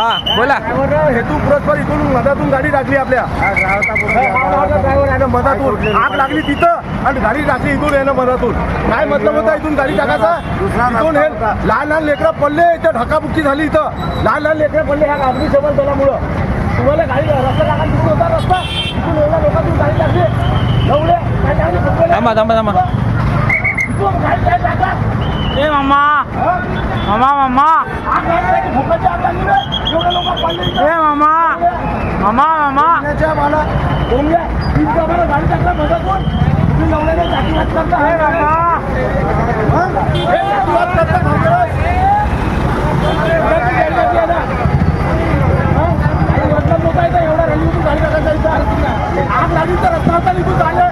हा बोला. हेतू पुरस्कार इथून मधातून गाडी टाकली आपल्या. मधातून आग लागली तिथं आणि गाडी टाकली इथून ना मधातून. काय मतलब होता इथून गाडी टाकायचा? इथून हे लहान लहान लेकरं पडले इथं धक्काबुक्की झाली इथं. लहान लहान लेकरं पडले ह्या अग्निशमन दलामुळं तुम्हाला गाडी रस्ता टाका तिथून होता रस्ता. तिथून एवढ्या लोकांतून गाडी टाकली. एवढे थांबा थांबा थांबा. इथून गाडी काय टाका ए मामा. मामा मामा. मला बोलल्या तुमच्या मला गाडी टाकला बघा कोण तुम्ही लावलेल्या चाकी हात करता हे मामा. एवढा रेल्वे गाडी टाकायचा आग लागली तर रस्ता होता निघून चालला.